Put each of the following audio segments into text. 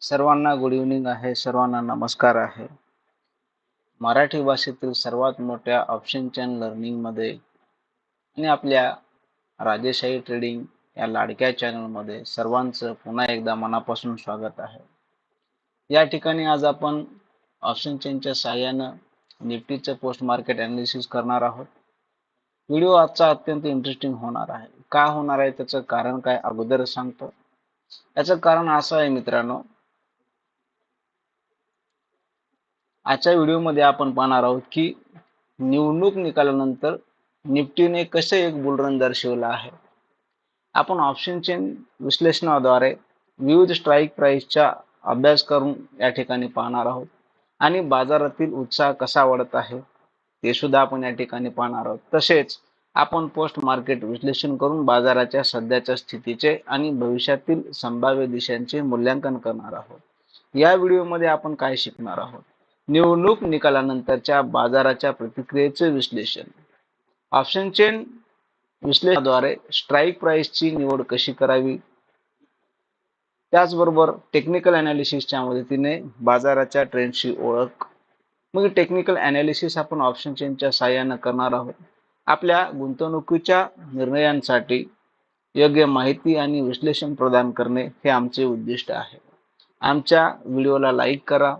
सर्वांना good evening आहे सर्वांना नमस्कार आहे. मराठी भाषेतील सर्वात मोठ्या ऑप्शन चॅन लर्निंगमध्ये आणि आपल्या राजेशाही ट्रेडिंग या लाडक्या चॅनलमध्ये सर्वांचं पुन्हा एकदा मनापासून स्वागत आहे. या ठिकाणी आज आपण ऑप्शन चेनच्या सहाय्यानं निफ्टीचं पोस्ट मार्केट अनालिसिस करणार आहोत. व्हिडिओ आजचा अत्यंत इंटरेस्टिंग होणार आहे. का होणार आहे? त्याचं कारण काय? अगोदर सांगतो. याचं कारण असं आहे मित्रांनो आजच्या व्हिडिओमध्ये आपण पाहणार आहोत की निवडणूक निकालानंतर निफ्टीने कसे एक बुलरन दर्शवला आहे. आपण ऑप्शन चेन विश्लेषणाद्वारे विविध स्ट्राईक प्राइसचा अभ्यास करून या ठिकाणी पाहणार आहोत. आणि बाजारातील उत्साह कसा वाढत आहे ते सुद्धा आपण या ठिकाणी पाहणार आहोत. तसेच आपण पोस्ट मार्केट विश्लेषण करून बाजाराच्या सध्याच्या स्थितीचे आणि भविष्यातील संभाव्य दिशांचे मूल्यांकन करणार आहोत. या व्हिडिओमध्ये आपण काय शिकणार आहोत? निवडणूक निकालानंतरच्या बाजाराच्या प्रतिक्रियेचे विश्लेषण. ऑप्शन चेन विश्लेषणाद्वारे स्ट्राईक प्राईसची निवड कशी करावी? त्याचबरोबर टेक्निकल अनालिसिसच्या मदतीने बाजाराच्या ट्रेंडची ओळख. मग टेक्निकल अनालिसिस आपण ऑप्शन चेनच्या सहाय्यानं करणार आहोत. आपल्या गुंतवणुकीच्या निर्णयांसाठी योग्य माहिती आणि विश्लेषण प्रदान करणे हे आमचे उद्दिष्ट आहे. आमच्या व्हिडिओला लाईक करा.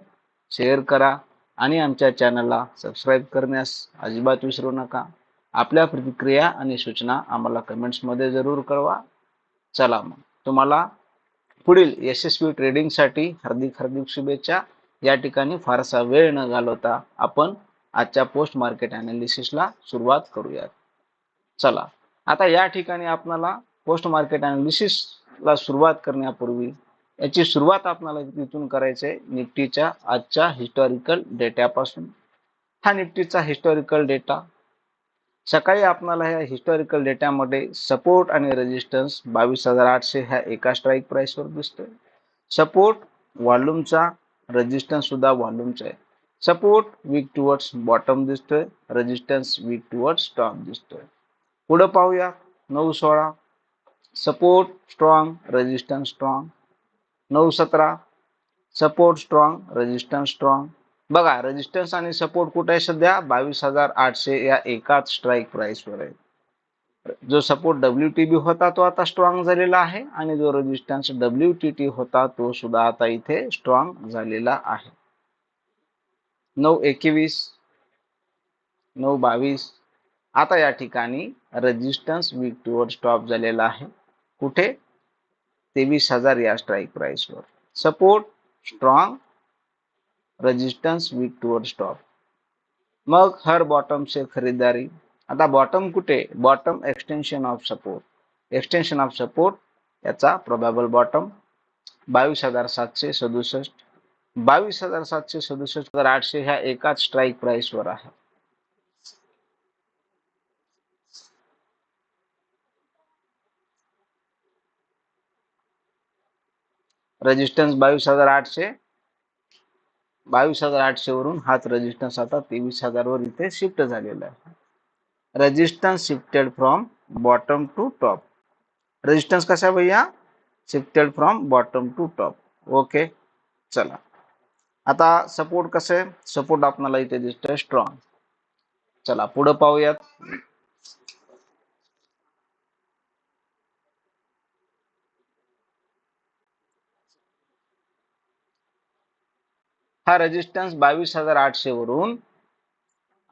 शेअर करा आणि आमच्या चॅनलला सबस्क्राईब करण्यास अजिबात विसरू नका. आपल्या प्रतिक्रिया आणि सूचना आम्हाला कमेंट्समध्ये जरूर कळवा. चला मग तुम्हाला पुढील यशस्वी ट्रेडिंगसाठी हार्दिक हार्दिक शुभेच्छा. या ठिकाणी फारसा वेळ न घालवता आपण आजच्या पोस्ट मार्केट अनालिसिसला सुरुवात करूयात. चला आता या ठिकाणी आपल्याला पोस्ट मार्केट अनालिसिसला सुरुवात करण्यापूर्वी याची सुरुवात आपल्याला तिथून आहे निफ्टीच्या आजच्या हिस्टॉरिकल डेट्यापासून हा निफ्टीचा हिस्टॉरिकल डेटा सकाळी आपणाला ह्या हिस्टॉरिकल डेटामध्ये सपोर्ट आणि रेजिस्टन्स बावीस हजार आठशे ह्या एका स्ट्राईक प्राईसवर दिसतोय. सपोर्ट व्हॉल्यूमचा रेजिस्टन्स सुद्धा व्हॉल्यूमचा आहे. सपोर्ट वीक टुवर्ड्स बॉटम दिसतोय रेजिस्टन्स वीक टुवर्ड्स टॉप दिसतोय. पुढं पाहूया नऊ सोळा सपोर्ट स्ट्रॉंग रेजिस्टन्स स्ट्रॉंग नऊ सतरा. सपोर्ट स्ट्रॉंग रेजिस्टन्स स्ट्रॉंग बघा रेजिस्टन्स आणि सपोर्ट कुठे आहे सध्या? बावीस हजार आठशे या एकाच स्ट्राईक प्राईसवर आहे. जो सपोर्ट डब्ल्यू टी बी होता तो आता स्ट्रॉंग झालेला आहे आणि जो रेजिस्टन्स डब्ल्यू टी टी होता तो सुद्धा आता इथे स्ट्रॉंग झालेला आहे. नऊ एकवीस नऊ बावीस. आता या ठिकाणी रेजिस्टन्स वीक टूवर स्टॉप झालेला आहे. कुठे? तेवीस हजार या strike प्राइसवर support strong resistance weak toward stop मग हर बॉटमचे खरीदारी. आता बॉटम कुठे? Bottom extension of support extension of support याचा प्रोबॅबल बॉटम बावीस हजार सातशे सदुसष्ट. बावीस हजार सातशे सदुसष्ट हजार आठशे ह्या एकाच स्ट्राईक प्राइसवर आहे. रेजिस्टन्स बावीस हजार आठशे. बावीस हजार आठशे वरून हाच रेजिस्टन्स आता तेवीस हजार वर इथे शिफ्ट झालेला आहे. Resistance shifted from bottom to top resistance कसा भैया? Shifted from bottom to top okay चला. आता सपोर्ट कसं आहे? सपोर्ट आपणाला इथे दिसतोय स्ट्रॉंग चला पुढं पाहूयात. हा रेजिस्टन्स बावीस हजार आठशे वरून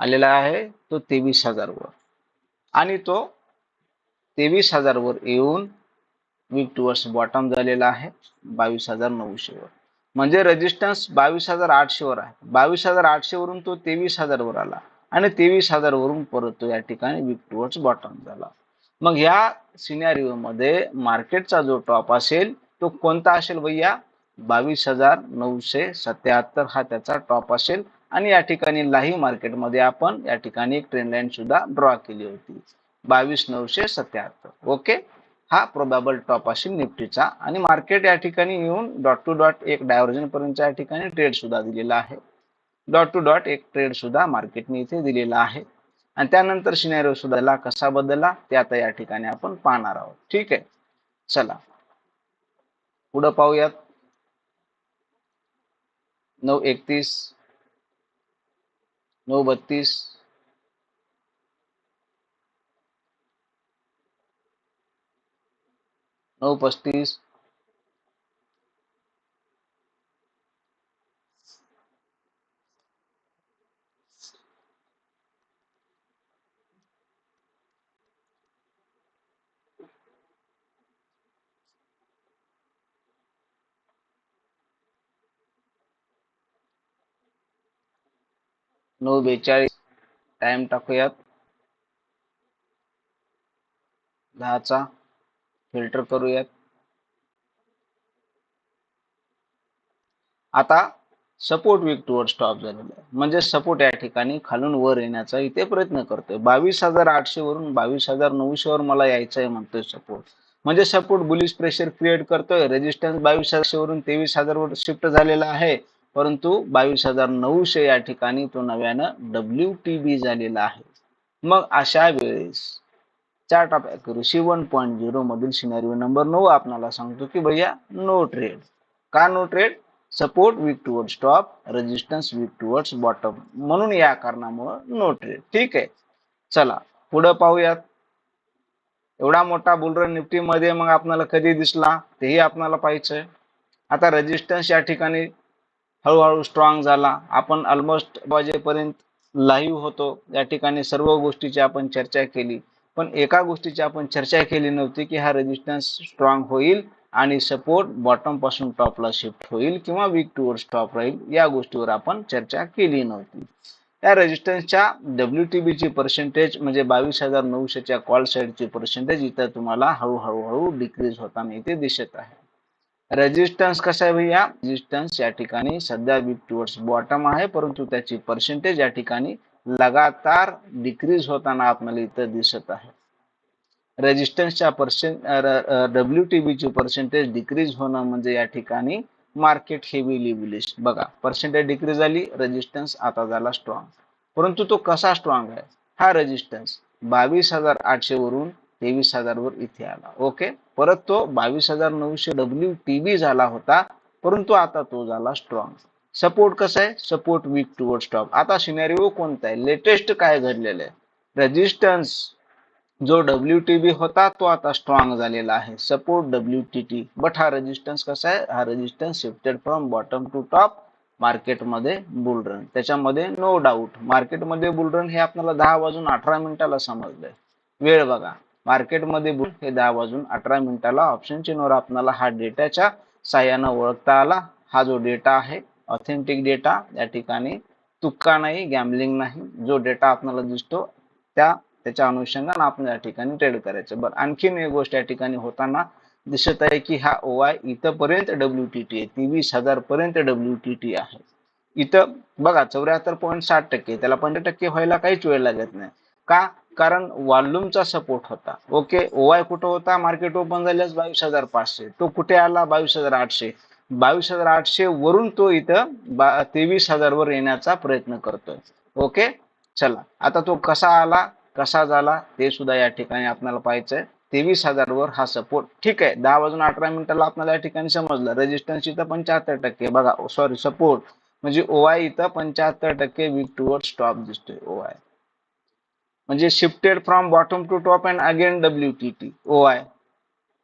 आलेला आहे. तो तेवीस हजार वर आणि तो तेवीस हजार वर येऊन वीक टुवर्स बॉटम झालेला आहे. बावीस हजार नऊशे वर म्हणजे रेजिस्टन्स बावीस हजार आठशे वर आहे. बावीस हजार आठशे वरून तो तेवीस हजार वर आला. आणि तेवीस हजार वरून परत तो या ठिकाणी वीक टुवर्स बॉटम झाला. मग ह्या सिनॅरिओ मध्ये मार्केटचा जो टॉप असेल तो कोणता असेल भैया? बावीस हजार नऊशे सत्याहत्तर हा त्याचा टॉप असेल. आणि या ठिकाणी लाही मार्केटमध्ये आपण या ठिकाणी एक ट्रेंड लाईन सुद्धा ड्रॉ केली होती. बावीस नऊशे सत्याहत्तर. ओके? हा प्रोबॅबल टॉप असेल निफ्टीचा. आणि मार्केट या ठिकाणी येऊन डॉट टू डॉट एक डायव्हर्जन पर्यंत या ठिकाणी ट्रेड सुद्धा दिलेला आहे. डॉट टू डॉट एक ट्रेड सुद्धा मार्केटने इथे दिलेला आहे. आणि त्यानंतर सिनेरिओ सुद्धा कसा बदलला ते आता या ठिकाणी आपण पाहणार आहोत. ठीक आहे? चला. पुढं पाहूयात. नऊ एकतीस नऊ बत्तीस नऊ पस्तीस नऊ बेचाळीस. टाइम टाकूयात. दहाचा. फिल्टर करूयात. आता सपोर्ट वीक टुवर्ड स्टॉप झालेला आहे. म्हणजे सपोर्ट या ठिकाणी खालून वर येण्याचा इथे प्रयत्न करतोय. बावीस हजार आठशे वरून बावीस हजार नऊशे वर मला यायचं आहे म्हणतोय सपोर्ट म्हणजे सपोर्ट बुलिश प्रेशर क्रिएट करतोय. रेजिस्टन्स बावीस हजारशे वरून तेवीस हजार वर शिफ्ट झालेला आहे. परंतु बावीस हजार नऊशे या ठिकाणी तो नव्यानं डब्ल्यू टी बी झालेला आहे. मग अशा वेळेस chart of accuracy one point zero मधील सिनेरिओ नंबर नऊ आपणाला सांगतो की भैया नो ट्रेड का no trade support weak toward stop resistance weak towards bottom म्हणून या कारणामुळे नो ट्रेड ठीक आहे. चला पुढं पाहूयात. एवढा मोठा बुलरन निफ्टी मध्ये मग आपल्याला कधी दिसला? तेही आपल्याला पाहिजे आता रेजिस्टन्स या ठिकाणी हळूहळू स्ट्रॉंग झाला. आपण ऑलमोस्ट वाजेपर्यंत लाईव्ह होतो. या ठिकाणी सर्व गोष्टीची आपण चर्चा केली. पण एका गोष्टीची आपण चर्चा केली नव्हती की हा रेजिस्टन्स स्ट्रॉंग होईल आणि सपोर्ट बॉटमपासून टॉपला शिफ्ट होईल किंवा वीक टूवर स्टॉप राहील या गोष्टीवर आपण चर्चा केली नव्हती. या रेजिस्टन्सच्या डब्ल्यू टी बीची पर्सेंटेज म्हणजे बावीस हजार नऊशेच्या कॉल साईडची पर्सेंटेज इथं तुम्हाला हळूहळू हळू डिक्रीज होताना इथे दिसत आहे. रेजिस्टन्स कसा आहे भैया? रेजिस्टन्स या ठिकाणी सध्या वीक टुवर्ड्स बॉटम आहे परंतु त्याची पर्सेंटेज या ठिकाणी लगातार डिक्रीज होताना आपल्याला इथं दिसत आहे. रेजिस्टन्सच्या पर्सेंट डब्ल्यू टी बीची पर्सेंटेज डिक्रीज होणं म्हणजे या ठिकाणी मार्केट हेवीली बुलिश बघा पर्सेंटेज डिक्रीज झाली रेजिस्टन्स आता झाला स्ट्रॉंग परंतु तो कसा स्ट्रॉंग आहे? हा रेजिस्टन्स बावीस हजार आठशे वरून तेवीस हजार वर इथे आला. ओके परत तो बावीस हजार नऊशे डब्ल्यू टी बी झाला होता परंतु आता तो झाला स्ट्रॉंग सपोर्ट कसा आहे? सपोर्ट वीक टुवर्ड स्टॉप आता सिनेरिओ कोणता आहे? लेटेस्ट काय घडलेलं आहे? रेजिस्टन्स जो डब्ल्यू टी बी होता तो आता स्ट्रॉंग झालेला आहे. Support W T T but हा रेजिस्टन्स कसा आहे? हा resistance shifted from bottom to top मार्केटमध्ये बुलरन त्याच्यामध्ये नो डाऊट मार्केटमध्ये बुलरन हे आपल्याला दहा वाजून अठरा मिनिटाला समजलंय. वेळ बघा. मार्केटमध्ये बुल. हे दहा वाजून अठरा मिनिटाला ऑप्शन चिन्हवर आपल्याला हा डेटाच्या साह्यानं ओळखता आला. हा जो डेटा आहे ऑथेंटिक डेटा या ठिकाणी तुक्का नाही गॅमलिंग नाही. जो डेटा आपल्याला दिसतो त्या त्याच्या अनुषंगाने आपण या ठिकाणी ट्रेड करायचं. बरं आणखीन एक गोष्ट या ठिकाणी होताना दिसत आहे की हा ओ आय इथंपर्यंत डब्ल्यू टी टी आहे. तेवीस हजार पर्यंत डब्ल्यू टी टी आहे. इथं बघा चौऱ्याहत्तर पॉईंट साठ टक्के. त्याला पंधरा टक्के व्हायला काहीच वेळ लागत नाही. का? कारण वॉल्यूमचा सपोर्ट होता. ओके ओवाय कुठं होता? मार्केट ओपन झाल्यास बावीस हजार पाचशे. तो कुठे आला? बावीस हजार आठशे. बावीस हजार आठशे वरून तो इथं बा तेवीस हजार वर येण्याचा प्रयत्न करतोय. ओके? चला. आता तो कसा आला? कसा झाला? ते सुद्धा या ठिकाणी आपल्याला पाहायचंय. तेवीस हजार वर हा सपोर्ट. ठीक आहे. दहा वाजून अठरा मिनिटाला आपल्याला या ठिकाणी समजलं. रेजिस्टन्स इथं पंच्याहत्तर टक्के. बघा सॉरी सपोर्ट म्हणजे ओआय इथं पंच्याहत्तर टक्के वीक टुवर्ड स्टॉप दिसतोय. ओआय म्हणजे shifted from bottom to top and again W T T O I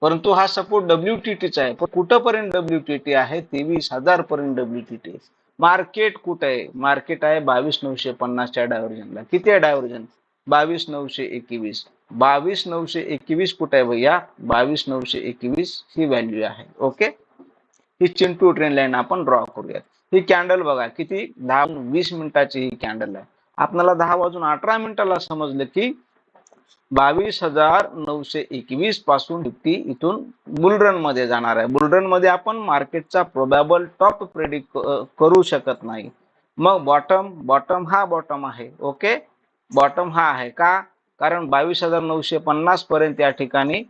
परंतु हा सपोर्ट डब्ल्यू टी टीचा आहे. पण कुठंपर्यंत डब्ल्यू टी टी आहे? तेवीस हजार पर्यंत डब्ल्यू टी टी मार्केट कुठं आहे? मार्केट आहे बावीस नऊशे पन्नासच्या डायव्हर्जनला किती आहे डायव्हर्जन बावीस नऊशे एकवीस. बावीस नऊशे एकवीस कुठे आहे भैया? बावीस नऊशे एकवीस ही व्हॅल्यू आहे. ओके ही चिंटू ट्रेन लाईन आपण ड्रॉ करूयात. ही कॅन्डल बघा किती? दहा वीस मिनिटाची ही कॅन्डल आहे. आपल्याला दहा वाजून अठरा मिनिटाला समजलं की बावीस हजार नऊशे एकवीसपासून निफ्टी इथून बुलरनमध्ये जाणार आहे. बुलरनमध्ये आपण मार्केटचा प्रोबॅबल टॉप प्रेडिक्ट करू शकत नाही. मग बॉटम बॉटम हा बॉटम आहे. ओके बॉटम हा आहे का? कारण बावीस हजार नऊशे पन्नास पर्यंत या ठिकाणी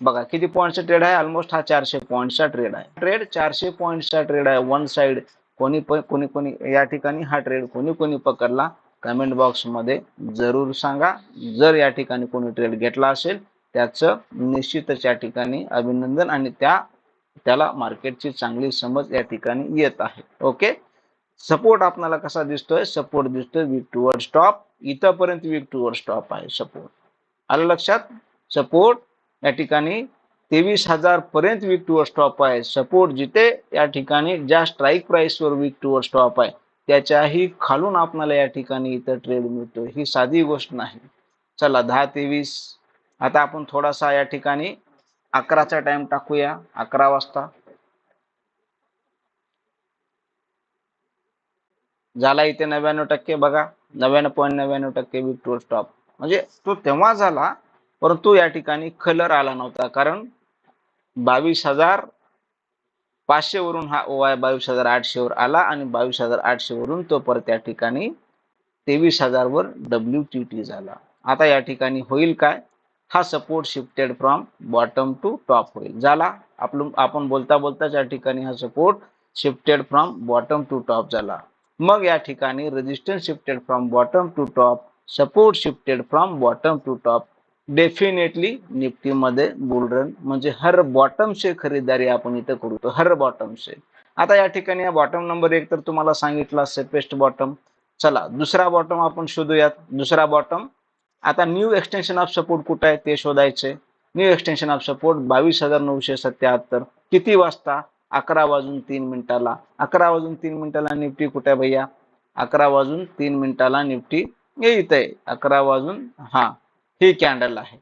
बघा किती पॉईंटचा ट्रेड आहे? ऑलमोस्ट हा चारशे पॉईंटचा ट्रेड आहे. ट्रेड चारशे पॉईंटचा ट्रेड आहे. वन साइड कोणी कोणी कोणी या ठिकाणी हा ट्रेड कोणी कोणी पकडला. कमेंट बॉक्समध्ये जरूर सांगा. जर या ठिकाणी कोणी ट्रेड घेतला असेल त्याचं निश्चितच या ठिकाणी अभिनंदन आणि त्या त्याला मार्केटची चांगली समज या ठिकाणी येत आहे. ओके? सपोर्ट आपल्याला कसा दिसतोय? सपोर्ट दिसतोय वीक टुवर्ड स्टॉप इथंपर्यंत वीक टुवर्ड स्टॉप आहे सपोर्ट. आलं लक्षात? सपोर्ट या ठिकाणी तेवीस हजार पर्यंत वीक टुवर्ड स्टॉप आहे. सपोर्ट जिथे या ठिकाणी ज्या स्ट्राईक प्राइसवर वीक टुवर्ड स्टॉप आहे. त्याच्याही खालून आपणाला या ठिकाणी इथं ट्रेड मिळतो. ही साधी गोष्ट नाही. चला दहा तेवीस आता आपण थोडासा या ठिकाणी अकराचा टाइम टाकूया. अकरा वाजता. झाला इथे नव्याण्णव टक्के बघा. नव्याण्णव पॉईंट नव्याण्णव टक्के वीक स्टॉप म्हणजे तो तेव्हा झाला परंतु या ठिकाणी कलर आला नव्हता. कारण बावीस हजार पाचशे वरून हा ओ आय बावीस हजार आठशेवर आला आणि बावीस हजार आठशेवरून तो परत या ठिकाणी तेवीस हजारवर डब्ल्यू टी टी झाला. आता या ठिकाणी होईल काय? हा support shifted from bottom to top होईल. झाला. आपलं आपण बोलता बोलताच या ठिकाणी हा support shifted from bottom to top झाला. मग या ठिकाणी resistance shifted from bottom to top support shifted from bottom to top definitely निफ्टीमध्ये बुलरन म्हणजे हर बॉटम से आपण इथं करतो हर बॉटमचे आता या ठिकाणी हा बॉटम नंबर एक तर तुम्हाला सांगितला सेपेस्ट बॉटम चला दुसरा बॉटम आपण शोधूयात. दुसरा बॉटम आता न्यू एक्सटेन्शन ऑफ सपोर्ट कुठं आहे ते शोधायचे. न्यू एक्सटेन्शन ऑफ सपोर्ट बावीस हजार नऊशे सत्याहत्तर. किती वाजता? अकरा वाजून तीन मिनिटाला. अकरा वाजून तीन मिनिटाला निफ्टी कुठे आहे भैया? अकरा वाजून तीन मिनिटाला निफ्टी येत आहे. अकरा वाजून हा. ही कॅन्डल आहे.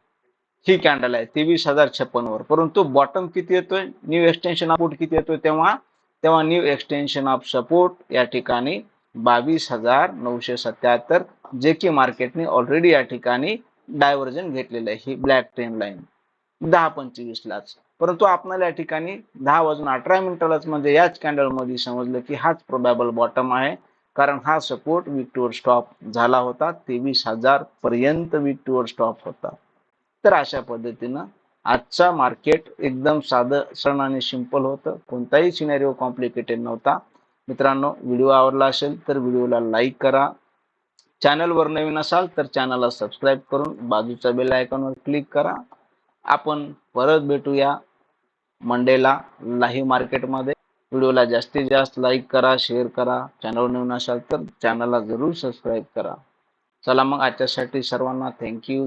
ही कॅन्डल आहे तेवीस हजार छप्पन वर. परंतु बॉटम किती येतोय? न्यू एक्सटेन्शन ऑफ सपोर्ट किती येतोय तेव्हा? तेव्हा न्यू एक्सटेन्शन ऑफ सपोर्ट या ठिकाणी बावीस हजार नऊशे सत्याहत्तर जे की मार्केटने ऑलरेडी या ठिकाणी डायव्हर्जन घेतलेलं आहे ही ब्लॅक ट्रेन लाईन दहा पंचवीस लाच. परंतु आपल्याला या ठिकाणी दहा वाजून अठरा मिनिटालाच म्हणजे याच कॅन्डलमध्ये समजलं की हाच प्रोबॅबल बॉटम आहे. कारण हा सपोर्ट वीक स्टॉप झाला होता. तेवीस हजार पर्यंत वीक स्टॉप होता. तर अशा पद्धतीनं आजचा मार्केट एकदम साधं सण आणि सिंपल होतं. कोणताही सिनेरिओ कॉम्प्लिकेटेड नव्हता. मित्रांनो व्हिडिओ आवडला असेल तर व्हिडिओला लाईक करा. चॅनलवर नवीन असाल तर चॅनलला सबस्क्राईब करून बाजूच्या बेल आयकॉनवर क्लिक करा. आपण परत भेटूया मंडेला लाईव्ह मार्केटमध्ये व्हिडिओला जास्तीत जास्त लाईक करा शेअर करा. चॅनल नवीन असाल तर चॅनलला जरूर सबस्क्राईब करा. चला मग आजच्यासाठी सर्वांना थँक्यू